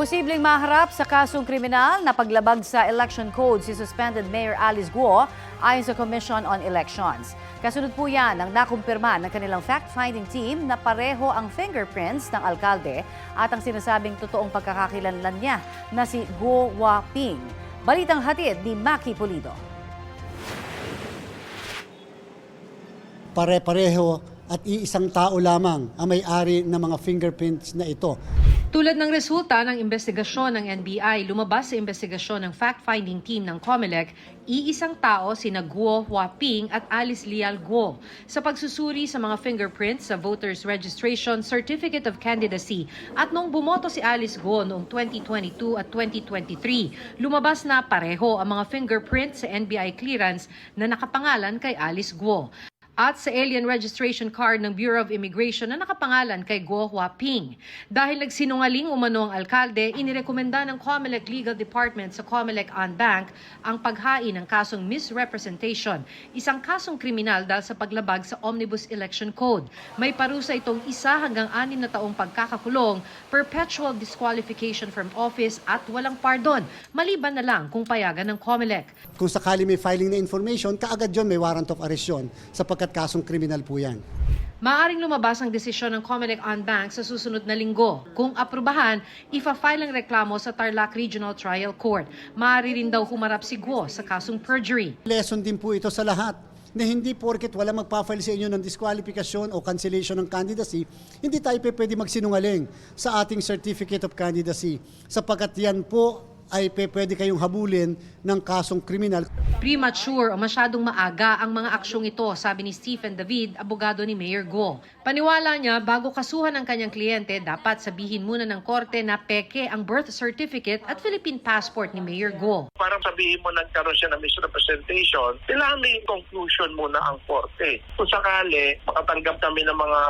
Posibleng maharap sa kasong kriminal na paglabag sa election code si suspended Mayor Alice Guo ayon sa Commission on Elections. Kasunod po yan ang nakumpirma ng kanilang fact-finding team na pareho ang fingerprints ng alkalde at ang sinasabing totoong pagkakakilanlan niya na si Guo Waping. Balitang hatid ni Maki Pulido. pare-pareho at iisang tao lamang ang may-ari ng mga fingerprints na ito. Tulad ng resulta ng investigasyon ng NBI, lumabas sa investigasyon ng fact-finding team ng COMELEC, iisang tao sina Guo Huaping at Alice Lial Guo. Sa pagsusuri sa mga fingerprints sa voters registration certificate of candidacy at nung bumoto si Alice Guo noong 2022 at 2023, lumabas na pareho ang mga fingerprints sa NBI clearance na nakapangalan kay Alice Guo at sa alien registration card ng Bureau of Immigration na nakapangalan kay Guo Huaping. Dahil nagsinungaling umano ang alkalde, inirekomenda ng COMELEC Legal Department sa COMELEC on Bank ang paghain ng kasong misrepresentation, isang kasong kriminal dahil sa paglabag sa Omnibus Election Code. May parusa itong isa hanggang anim na taong pagkakakulong, perpetual disqualification from office at walang pardon, maliban na lang kung payagan ng COMELEC. Kung sakali may filing na information, kaagad yon may warrant of arrest yun sapagkat kasong kriminal po yan. Maaring lumabas ang desisyon ng Comelec on Bank sa susunod na linggo. Kung aprubahan, ifa-file ang reklamo sa Tarlac Regional Trial Court. Maaari rin daw humarap si Guo sa kasong perjury. Lesson din po ito sa lahat na hindi porket wala magpa-file sa inyo ng disqualification o cancellation ng candidacy, hindi tayo pwede magsinungaling sa ating certificate of candidacy sapagkat yan po ay pwede kayong habulin ng kasong kriminal. Premature o masyadong maaga ang mga aksyong ito, sabi ni Stephen David, abogado ni Mayor Guo. Paniwala niya, bago kasuhan ang kanyang kliyente, dapat sabihin muna ng korte na peke ang birth certificate at Philippine passport ni Mayor Guo. parang sabihin mo nagkaroon siya ng misrepresentation, kailangan may conclusion muna ang korte. Kung sakali, makatanggap kami ng mga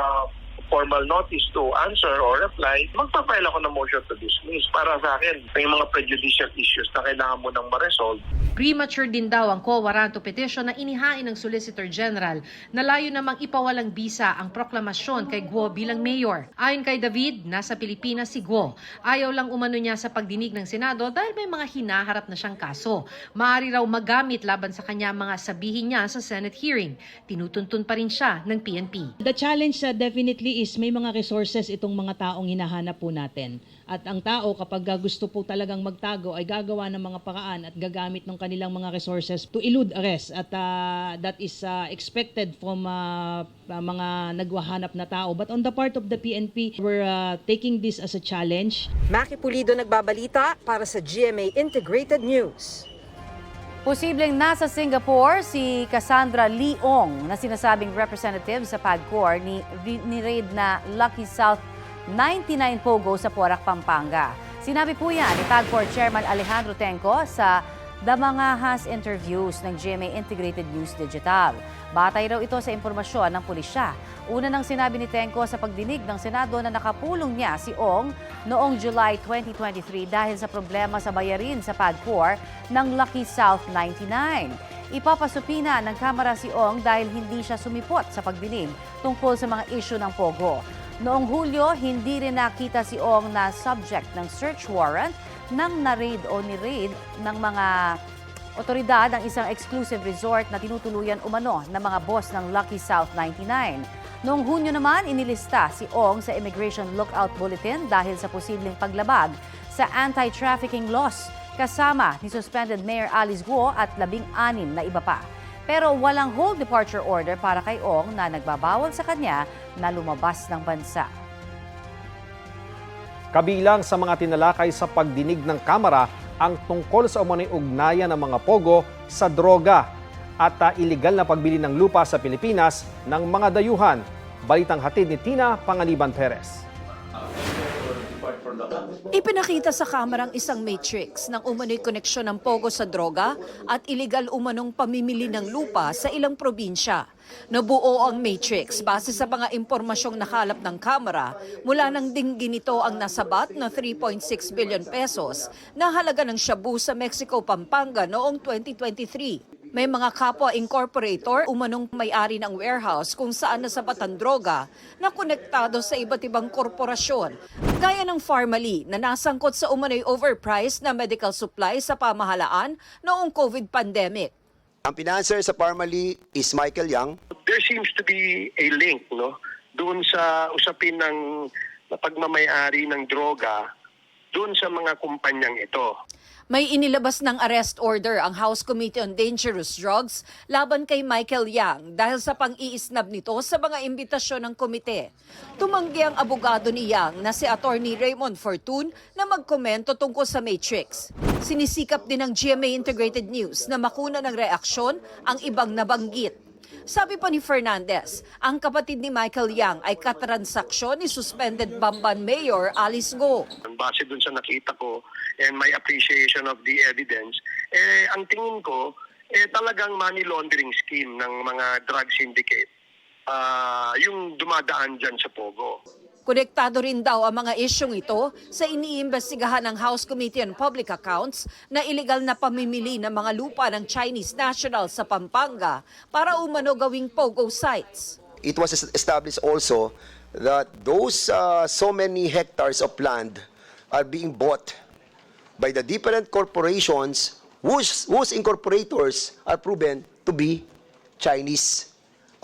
formal notice to answer or reply, magpa-file ako ng motion to dismiss. Para sa akin, may mga prejudicial issues na kailangan mo nang ma-resolve. Premature din daw ang quo warranto petition na inihain ng Solicitor General na layo namang ipawalang bisa ang proklamasyon kay Guo bilang mayor. Ayon kay David, nasa Pilipinas si Guo. Ayaw lang umano niya sa pagdinig ng Senado dahil may mga hinaharap na siyang kaso. Maaari raw magamit laban sa kanya ang mga sabihin niya sa Senate hearing. Tinutuntun pa rin siya ng PNP. The challenge uh, definitely is may mga resources itong mga taong hinahanap po natin. At ang tao kapag gusto po talagang magtago ay gagawa ng mga paraan at gagamit ng kanilang mga resources to elude arrest. At uh, that is uh, expected from uh, mga nagwahanap na tao. But on the part of the PNP, we're uh, taking this as a challenge. Maki Pulido nagbabalita para sa GMA Integrated News. Posibleng nasa Singapore si Cassandra Leong na sinasabing representative sa PAGCOR ni, ni raid na Lucky South 99 Pogo sa Porac, Pampanga. Sinabi po yan ni PAGCOR Chairman Alejandro Tenco sa Damangahas interviews ng GMA Integrated News Digital. Batay raw ito sa impormasyon ng pulisya. Una nang sinabi ni Tenco sa pagdinig ng Senado na nakapulong niya si Ong noong July 2023 dahil sa problema sa bayarin sa PAGCOR ng Lucky South 99. Ipapasupina ng Kamara si Ong dahil hindi siya sumipot sa pagdinig tungkol sa mga issue ng Pogo. Noong Hulyo, hindi rin nakita si Ong na subject ng search warrant nang na-raid o ni-raid ng mga otoridad ang isang exclusive resort na tinutuluyan umano ng mga boss ng Lucky South 99. Noong Hunyo naman, inilista si Ong sa Immigration Lookout Bulletin dahil sa posibleng paglabag sa anti-trafficking laws kasama ni suspended Mayor Alice Guo at labing-anim na iba pa. Pero walang hold departure order para kay Ong na nagbabawal sa kanya na lumabas ng bansa. Kabilang sa mga tinalakay sa pagdinig ng Kamara ang tungkol sa umano'y ugnayan ng mga pogo sa droga at uh, iligal na pagbili ng lupa sa Pilipinas ng mga dayuhan. Balitang hatid ni Tina Panganiban Perez. Ipinakita sa kamerang isang matrix ng umano'y koneksyon ng Pogo sa droga at iligal umanong pamimili ng lupa sa ilang probinsya. Nabuo ang matrix base sa mga impormasyong nakalap ng kamera mula nang dinggin nito ang nasabat na 3.6 billion pesos na halaga ng shabu sa Mexico, Pampanga noong 2023. May mga kapwa incorporator umanong may-ari ng warehouse kung saan nasabat ang droga na konektado sa iba't ibang korporasyon. Gaya ng Pharmally na nasangkot sa umano'y overpriced na medical supply sa pamahalaan noong COVID pandemic. Ang financer sa Parmali is Michael Yang. There seems to be a link no doon sa usapin ng pagmamayari ng droga doon sa mga kumpanyang ito. May inilabas ng arrest order ang House Committee on Dangerous Drugs laban kay Michael Yang dahil sa pang-iisnab nito sa mga imbitasyon ng komite. Tumanggi ang abogado ni Yang na si Attorney Raymond Fortun na magkomento tungkol sa Matrix. Sinisikap din ng GMA Integrated News na makuna ng reaksyon ang ibang nabanggit. Sabi pa ni Fernandez, ang kapatid ni Michael Yang ay katransaksyon ni suspended Bamban Mayor Alice Go. Base dun sa nakita ko and my appreciation of the evidence, eh, ang tingin ko, eh, talagang money laundering scheme ng mga drug syndicate ah, yung dumadaan dyan sa Pogo. Konektado rin daw ang mga isyong ito sa iniimbestigahan ng House Committee on Public Accounts na iligal na pamimili ng mga lupa ng Chinese national sa Pampanga para umano gawing POGO sites. It was established also that those uh, so many hectares of land are being bought by the different corporations whose, whose incorporators are proven to be Chinese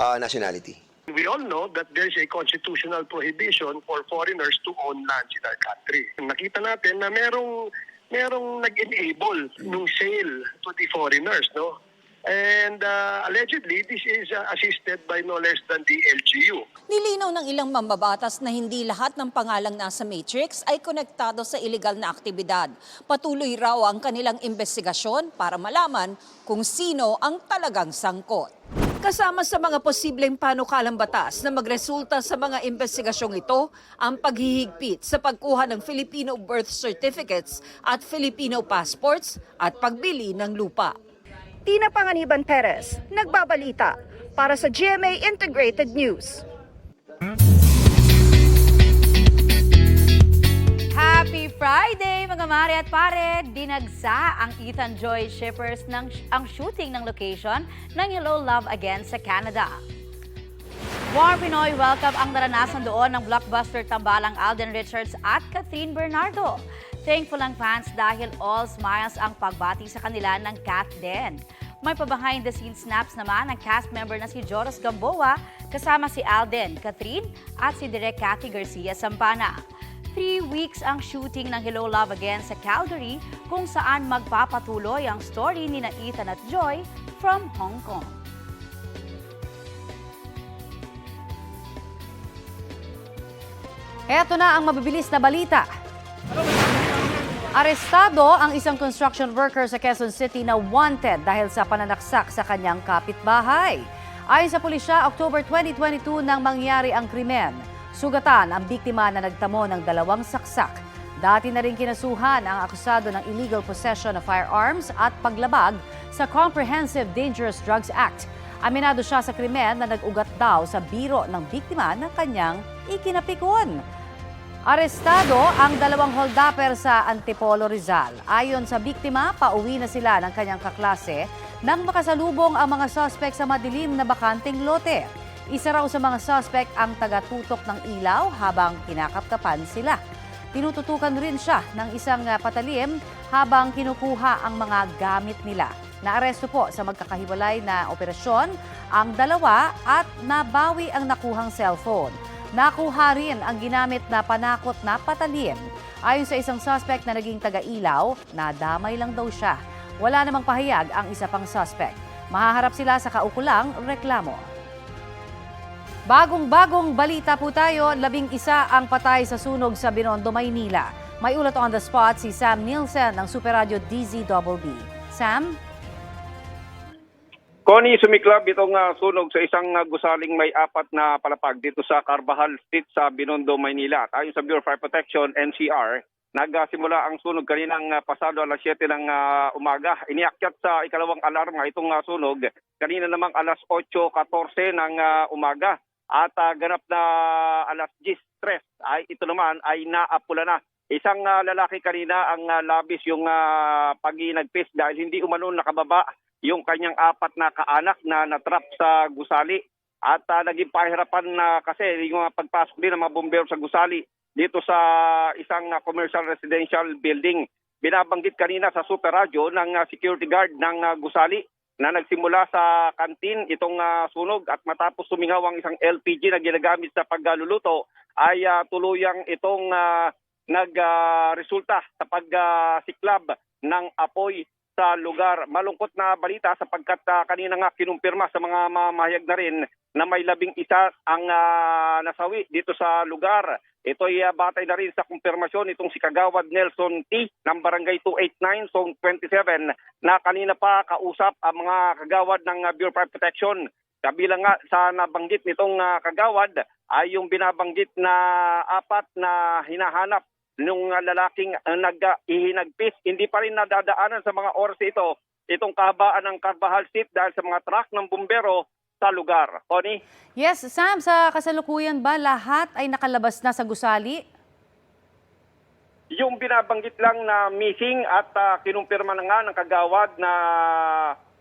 uh, nationality. We all know that there's a constitutional prohibition for foreigners to own lands in our country. Nakita natin na merong merong nag-enable nung sale to the foreigners, no? And uh, allegedly, this is uh, assisted by no less than the LGU. Nilinaw ng ilang mambabatas na hindi lahat ng pangalang nasa Matrix ay konektado sa ilegal na aktibidad. Patuloy raw ang kanilang investigasyon para malaman kung sino ang talagang sangkot. Kasama sa mga posibleng panukalang batas na magresulta sa mga investigasyong ito ang paghihigpit sa pagkuha ng Filipino birth certificates at Filipino passports at pagbili ng lupa. Tina Panganiban Perez, nagbabalita para sa GMA Integrated News. Friday mga mare at pare! Dinagsa ang Ethan Joy shippers ng ang shooting ng location ng Hello Love Again sa Canada. Warm Pinoy welcome ang naranasan doon ng blockbuster tambalang Alden Richards at Catherine Bernardo. Thankful ang fans dahil all smiles ang pagbati sa kanila ng Kat Den. May pa-behind the scenes snaps naman ang cast member na si Joros Gamboa kasama si Alden, Catherine at si Direk Cathy Garcia Sampana. Three weeks ang shooting ng Hello Love Again sa Calgary kung saan magpapatuloy ang story ni na Ethan at Joy from Hong Kong. Eto na ang mabibilis na balita. Arestado ang isang construction worker sa Quezon City na wanted dahil sa pananaksak sa kanyang kapitbahay. Ayon sa pulisya, October 2022 nang mangyari ang krimen. Sugatan ang biktima na nagtamo ng dalawang saksak. Dati na rin kinasuhan ang akusado ng illegal possession of firearms at paglabag sa Comprehensive Dangerous Drugs Act. Aminado siya sa krimen na nag-ugat daw sa biro ng biktima na kanyang ikinapikon. Arestado ang dalawang holdapper sa Antipolo Rizal. Ayon sa biktima, pauwi na sila ng kanyang kaklase nang makasalubong ang mga suspect sa madilim na bakanting lote. Isa raw sa mga suspect ang tagatutok ng ilaw habang kinakapkapan sila. Tinututukan rin siya ng isang ah, patalim habang kinukuha ang mga gamit nila. Naaresto po sa magkakahiwalay na operasyon ang dalawa at nabawi ang nakuhang cellphone. Nakuha rin ang ginamit na panakot na patalim. Ayon sa isang suspect na naging taga-ilaw, nadamay lang daw siya. Wala namang pahayag ang isa pang suspect. Mahaharap sila sa kaukulang reklamo. Bagong-bagong balita po tayo, labing isa ang patay sa sunog sa Binondo, Maynila. May ulat on the spot si Sam Nielsen ng Super Radio DZBB. Sam? Connie, sumiklab itong ah, sunog sa isang ah, gusaling may apat na palapag dito sa Carbajal Street sa Binondo, Maynila. Ayon sa Bureau of Fire Protection, NCR, nagsimula ang sunog kaninang ah, pasado alas 7 ng ah, umaga. Iniakyat sa ikalawang alarma itong ah, sunog kanina namang alas 8.14 ng ah, umaga. At ah, ganap na alas 10.03 ay ito naman ay naapula na. Isang ah, lalaki kanina ang ah, labis yung uh, paginagpis dahil hindi umano nakababa yung kanyang apat na kaanak na natrap sa gusali. At ah, naging pahirapan na kasi yung mga pagpasok din ng mga bombero sa gusali dito sa isang ah, commercial residential building. Binabanggit kanina sa super radio ng ah, security guard ng ah, gusali na nagsimula sa kantin itong ah, sunog at matapos sumingaw ang isang LPG na ginagamit sa pagluluto ay ah, tuluyang itong ah, nagresulta sa pagsiklab ng apoy sa lugar. Malungkot na balita sapagkat ah, kanina nga kinumpirma sa mga mamahayag na rin na may labing isa ang ah, nasawi dito sa lugar. Ito ay ah, batay na rin sa kumpirmasyon itong si Kagawad Nelson T ng Barangay 289, Zone 27 na kanina pa kausap ang mga kagawad ng ah, Bureau of Protection. Kabilang nga sa nabanggit nitong ah, kagawad ay yung binabanggit na apat na hinahanap nung uh, lalaking uh, nag-ihinagpis. Hindi pa rin nadadaanan sa mga oras ito itong kahabaan ng Carvajal Street dahil sa mga truck ng bumbero sa lugar. Tony? Yes, Sam, sa kasalukuyan ba lahat ay nakalabas na sa gusali? Yung binabanggit lang na missing at uh, kinumpirma na nga ng kagawad na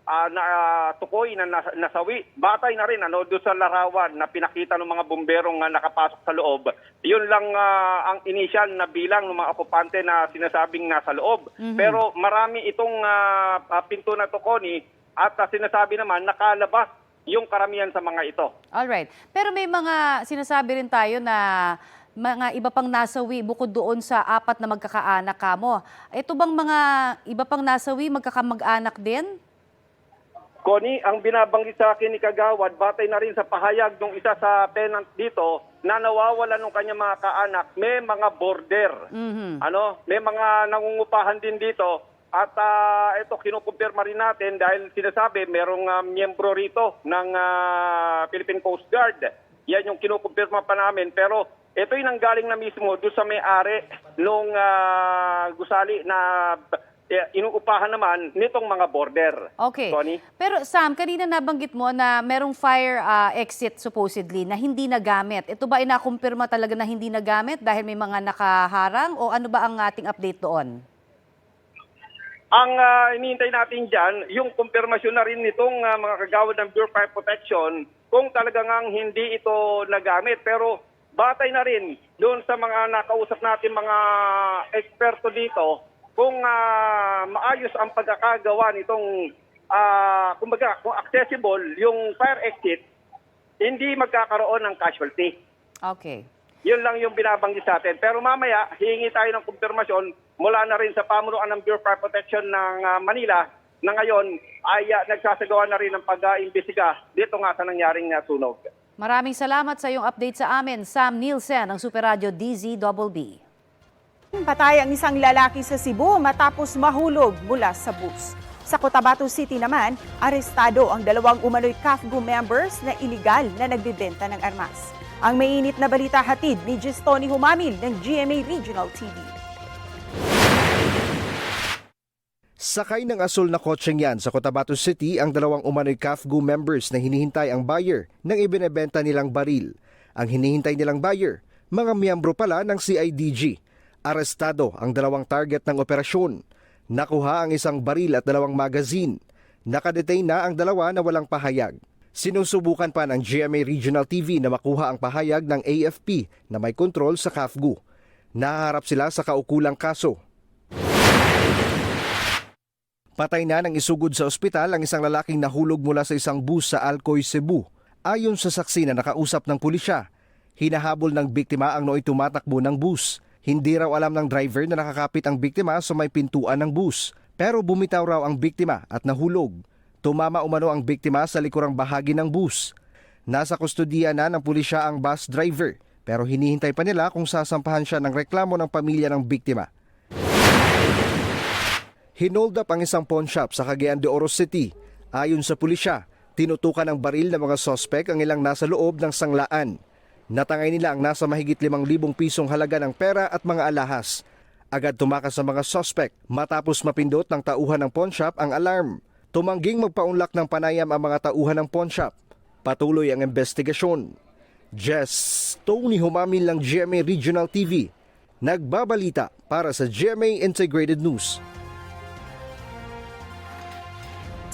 ah, na ah, tukoy na nas- nasawi. Batay na rin ano doon sa larawan na pinakita ng mga bomberong nga nakapasok sa loob. Yun lang ah, ang initial na bilang ng mga okupante na sinasabing nasa loob. Pero marami itong ah, pinto na to Connie, at ah, sinasabi naman nakalabas yung karamihan sa mga ito. Alright. Pero may mga sinasabi rin tayo na mga iba pang nasawi bukod doon sa apat na magkakaanak kamo. Ito bang mga iba pang nasawi magkakamag-anak din? Connie, ang binabanggit sa akin ni Kagawad, batay na rin sa pahayag ng isa sa tenant dito na nawawala ng kanyang mga kaanak, may mga border. Mhm. Ano, may mga nangungupahan din dito at ah, ito kinukumpirma rin natin dahil sinasabi merong ah, miyembro rito ng ah, Philippine Coast Guard. Yan yung kinukumpirma pa namin pero ito yung nanggaling na mismo doon sa may-ari nung ah, gusali na eh, inuupahan naman nitong mga border. Okay. Tony? Pero Sam, kanina nabanggit mo na merong fire ah, exit supposedly na hindi nagamit. Ito ba ay nakumpirma talaga na hindi nagamit dahil may mga nakaharang o ano ba ang ating update doon? Ang uh, inihintay natin dyan, yung kumpirmasyon na rin nitong ah, mga kagawad ng Bureau of Fire Protection kung talagang ang hindi ito nagamit. Pero batay na rin doon sa mga nakausap natin mga eksperto dito kung ah, maayos ang pagkakagawa nitong, ah, kumbaga, kung accessible yung fire exit, hindi magkakaroon ng casualty. Okay. Yun lang yung binabanggit sa atin. Pero mamaya, hihingi tayo ng kumpirmasyon mula na rin sa pamunuan ng Bureau of Fire Protection ng ah, Manila na ngayon ay ah, nagsasagawa na rin ng pag-iimbestiga dito nga sa nangyaring ah, sunog. Maraming salamat sa iyong update sa amin, Sam Nielsen ng Super Radio DZBB. Patay ang isang lalaki sa Cebu matapos mahulog mula sa bus. Sa Cotabato City naman, arestado ang dalawang umano'y CAFGU members na iligal na nagbibenta ng armas. Ang mainit na balita hatid ni Gistoni Humamil ng GMA Regional TV. Sakay ng asul na kotseng yan sa Cotabato City ang dalawang umano'y CAFGU members na hinihintay ang buyer ng ibinebenta nilang baril. Ang hinihintay nilang buyer, mga miyembro pala ng CIDG. Arestado ang dalawang target ng operasyon. Nakuha ang isang baril at dalawang magazine. Nakadetain na ang dalawa na walang pahayag. Sinusubukan pa ng GMA Regional TV na makuha ang pahayag ng AFP na may kontrol sa CAFGU. Naharap sila sa kaukulang kaso Patay na nang isugod sa ospital ang isang lalaking nahulog mula sa isang bus sa Alcoy, Cebu. Ayon sa saksi na nakausap ng pulisya, hinahabol ng biktima ang nooy tumatakbo ng bus. Hindi raw alam ng driver na nakakapit ang biktima sa may pintuan ng bus. Pero bumitaw raw ang biktima at nahulog. Tumama umano ang biktima sa likurang bahagi ng bus. Nasa kustodiya na ng pulisya ang bus driver pero hinihintay pa nila kung sasampahan siya ng reklamo ng pamilya ng biktima. Hinold up ang isang pawn shop sa Cagayan de Oro City. Ayon sa pulisya, tinutukan ng baril ng mga sospek ang ilang nasa loob ng sanglaan. Natangay nila ang nasa mahigit 5,000 pisong halaga ng pera at mga alahas. Agad tumakas sa mga sospek matapos mapindot ng tauhan ng pawn shop ang alarm. Tumangging magpaunlak ng panayam ang mga tauhan ng pawn shop. Patuloy ang investigasyon. Jess Tony Humamil ng GMA Regional TV. Nagbabalita para sa GMA Integrated News.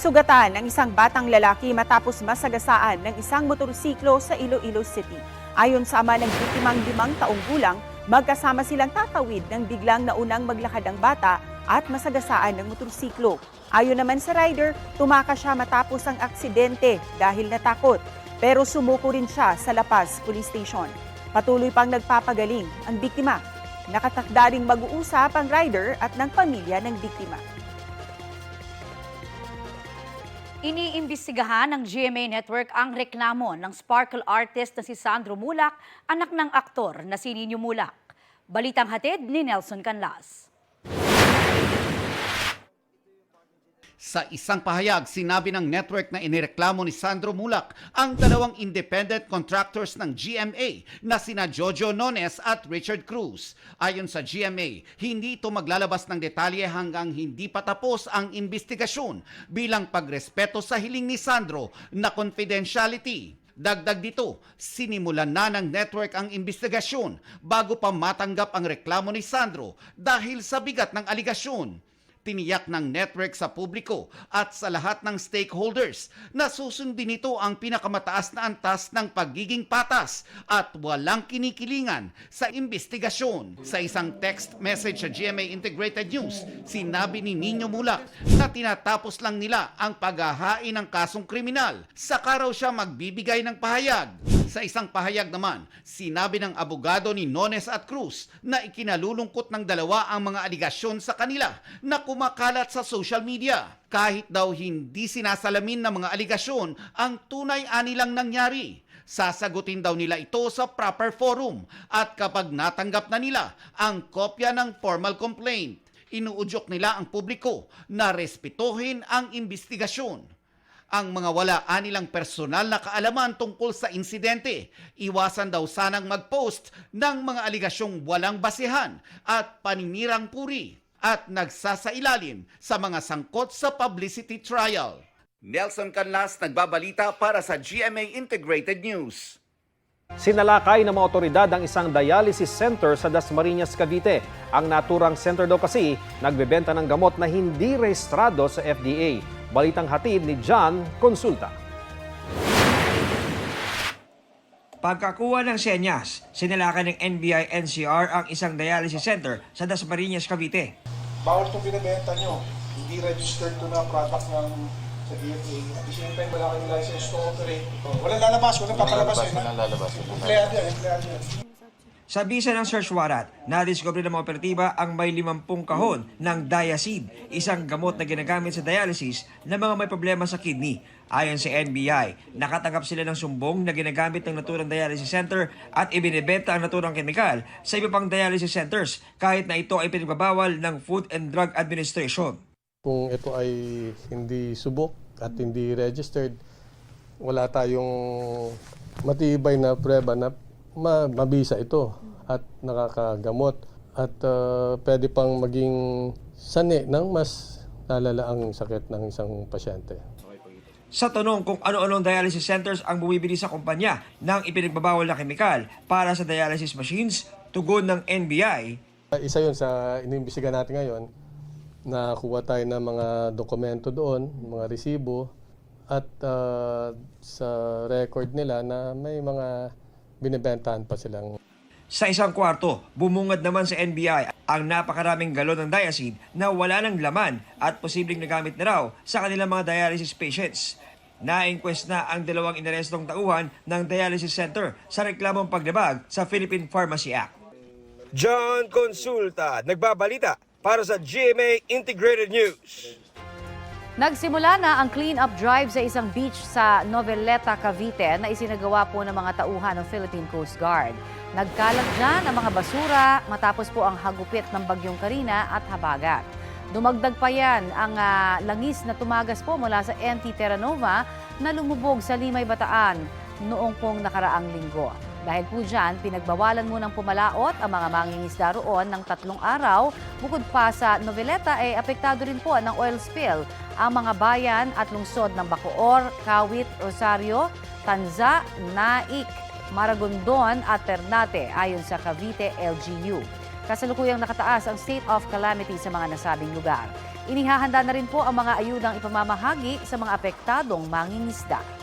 Sugatan ng isang batang lalaki matapos masagasaan ng isang motorsiklo sa Iloilo City. Ayon sa ama ng biktimang limang taong gulang, Magkasama silang tatawid nang biglang naunang maglakad ang bata at masagasaan ng motorsiklo. Ayon naman sa rider, tumakas siya matapos ang aksidente dahil natakot. Pero sumuko rin siya sa La Paz Police Station. Patuloy pang nagpapagaling ang biktima. Nakatakda ring mag-uusap ang rider at ng pamilya ng biktima. Iniimbestigahan ng GMA Network ang reklamo ng sparkle artist na si Sandro Mulak, anak ng aktor na si Nino Mulak. Balitang hatid ni Nelson Canlas. Sa isang pahayag, sinabi ng network na inireklamo ni Sandro Mulak ang dalawang independent contractors ng GMA na sina Jojo Nones at Richard Cruz. Ayon sa GMA, hindi ito maglalabas ng detalye hanggang hindi pa tapos ang investigasyon bilang pagrespeto sa hiling ni Sandro na confidentiality. Dagdag dito, sinimulan na ng network ang investigasyon bago pa matanggap ang reklamo ni Sandro dahil sa bigat ng aligasyon tiniyak ng network sa publiko at sa lahat ng stakeholders na susundin nito ang pinakamataas na antas ng pagiging patas at walang kinikilingan sa investigasyon. Sa isang text message sa GMA Integrated News, sinabi ni Nino Mulak na tinatapos lang nila ang paghahain ng kasong kriminal. Saka raw siya magbibigay ng pahayag. Sa isang pahayag naman, sinabi ng abogado ni Nones at Cruz na ikinalulungkot ng dalawa ang mga aligasyon sa kanila na kumakalat sa social media. Kahit daw hindi sinasalamin ng mga aligasyon ang tunay anilang nangyari. Sasagutin daw nila ito sa proper forum at kapag natanggap na nila ang kopya ng formal complaint, inuudyok nila ang publiko na respetuhin ang investigasyon ang mga wala anilang personal na kaalaman tungkol sa insidente. Iwasan daw sanang mag-post ng mga aligasyong walang basehan at paninirang puri at nagsasailalim sa mga sangkot sa publicity trial. Nelson Canlas nagbabalita para sa GMA Integrated News. Sinalakay ng mga otoridad ang isang dialysis center sa Dasmariñas, Cavite. Ang naturang center daw kasi nagbebenta ng gamot na hindi rehistrado sa FDA. Balitang hatid ni John Consulta. Pagkakuha ng senyas, sinalakan ng NBI NCR ang isang dialysis center sa Dasmariñas, Cavite. bawal itong binibenta nyo. Hindi registered to na product ng sa DFA. At the same time, wala kayong license to operate. Walang lalabas, walang papalabas. Walang lalabas. Empleyado yan, empleyado yan. Sa bisa ng search warrant, nadiskubre ng mga operatiba ang may 50 kahon ng Diacid, isang gamot na ginagamit sa dialysis ng mga may problema sa kidney. Ayon sa NBI, nakatanggap sila ng sumbong na ginagamit ng naturang dialysis center at ibinebenta ang naturang kemikal sa iba pang dialysis centers kahit na ito ay pinagbabawal ng Food and Drug Administration. Kung ito ay hindi subok at hindi registered, wala tayong matibay na prueba na ma- mabisa ito at nakakagamot. At uh, pwede pang maging sani ng mas lalala ang sakit ng isang pasyente. Sa tanong kung ano-anong dialysis centers ang bumibili sa kumpanya ng ipinagbabawal na kemikal para sa dialysis machines, tugon ng NBI, Isa yun sa inimbestiga natin ngayon, nakuha tayo ng mga dokumento doon, mga resibo, at uh, sa record nila na may mga binibentahan pa silang Sa isang kwarto, bumungad naman sa NBI ang napakaraming galon ng diacid na wala ng laman at posibleng nagamit na raw sa kanilang mga dialysis patients. Na-inquest na ang dalawang inarestong tauhan ng dialysis center sa reklamong paglabag sa Philippine Pharmacy Act. John Consulta, nagbabalita para sa GMA Integrated News. Nagsimula na ang clean-up drive sa isang beach sa Noveleta, Cavite na isinagawa po ng mga tauhan ng Philippine Coast Guard. Nagkalat dyan ang mga basura matapos po ang hagupit ng bagyong Karina at Habagat. Dumagdag pa yan ang ah, langis na tumagas po mula sa NT Terra Nova na lumubog sa Limay Bataan noong pong nakaraang linggo. Dahil po dyan, pinagbawalan munang pumalaot ang mga mangingisda roon ng tatlong araw. Bukod pa sa Noveleta, ay apektado rin po ng oil spill ang mga bayan at lungsod ng Bacoor, Kawit, Rosario, Tanza, Naik, Maragondon at Ternate ayon sa Cavite LGU. Kasalukuyang nakataas ang state of calamity sa mga nasabing lugar. Inihahanda na rin po ang mga ayudang ipamamahagi sa mga apektadong mangingisda.